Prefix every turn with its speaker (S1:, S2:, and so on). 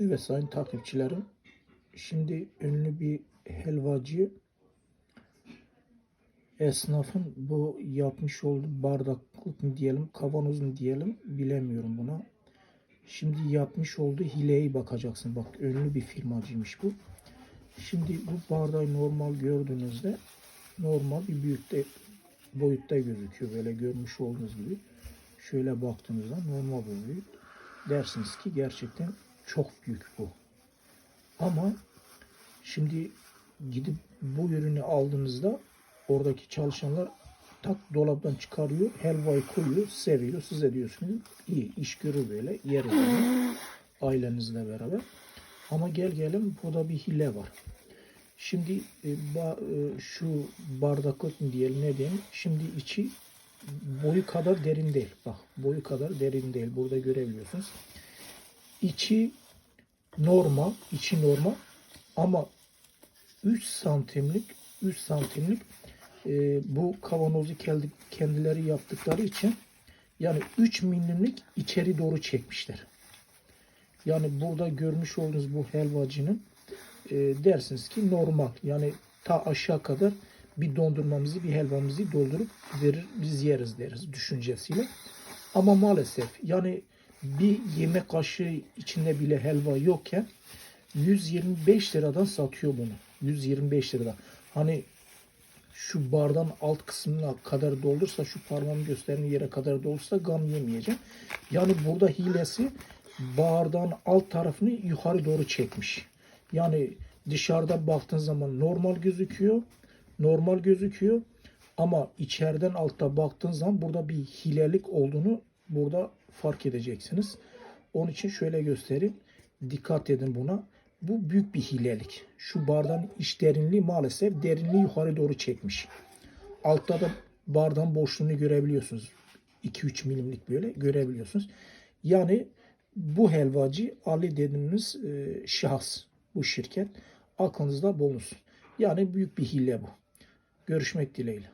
S1: Evet sayın takipçilerim. Şimdi ünlü bir helvacı esnafın bu yapmış olduğu bardaklık mı diyelim, kavanoz mu diyelim bilemiyorum buna. Şimdi yapmış olduğu hileye bakacaksın. Bak ünlü bir firmacıymış bu. Şimdi bu bardağı normal gördüğünüzde normal bir büyükte boyutta gözüküyor. Böyle görmüş olduğunuz gibi. Şöyle baktığınızda normal bir boyut. Dersiniz ki gerçekten çok büyük bu. Ama şimdi gidip bu ürünü aldığınızda oradaki çalışanlar tak dolaptan çıkarıyor, helvayı koyuyor, seriyor. Siz de diyorsunuz iyi iş görür böyle, yer böyle, ailenizle beraber. Ama gel gelin burada bir hile var. Şimdi e, ba- e, şu bardaklık mı diyelim ne diyelim. Şimdi içi boyu kadar derin değil. Bak boyu kadar derin değil. Burada görebiliyorsunuz. İçi normal, içi normal ama 3 santimlik 3 santimlik e, bu kavanozu kendi, kendileri yaptıkları için yani 3 milimlik içeri doğru çekmişler. Yani burada görmüş olduğunuz bu helvacının e, dersiniz ki normal. Yani ta aşağı kadar bir dondurmamızı, bir helvamızı doldurup verir, biz yeriz deriz düşüncesiyle. Ama maalesef yani bir yemek kaşığı içinde bile helva yokken 125 liradan satıyor bunu. 125 liradan. Hani şu bardağın alt kısmına kadar doldursa şu parmağımı gösteren yere kadar doldursa gam yemeyeceğim. Yani burada hilesi bardağın alt tarafını yukarı doğru çekmiş. Yani dışarıda baktığın zaman normal gözüküyor. Normal gözüküyor. Ama içeriden altta baktığın zaman burada bir hilelik olduğunu burada fark edeceksiniz. Onun için şöyle göstereyim. Dikkat edin buna. Bu büyük bir hilelik. Şu bardağın iç derinliği maalesef derinliği yukarı doğru çekmiş. Altta da bardağın boşluğunu görebiliyorsunuz. 2-3 milimlik böyle görebiliyorsunuz. Yani bu helvacı Ali dediğimiz e, şahıs, bu şirket aklınızda bulunsun. Yani büyük bir hile bu. Görüşmek dileğiyle.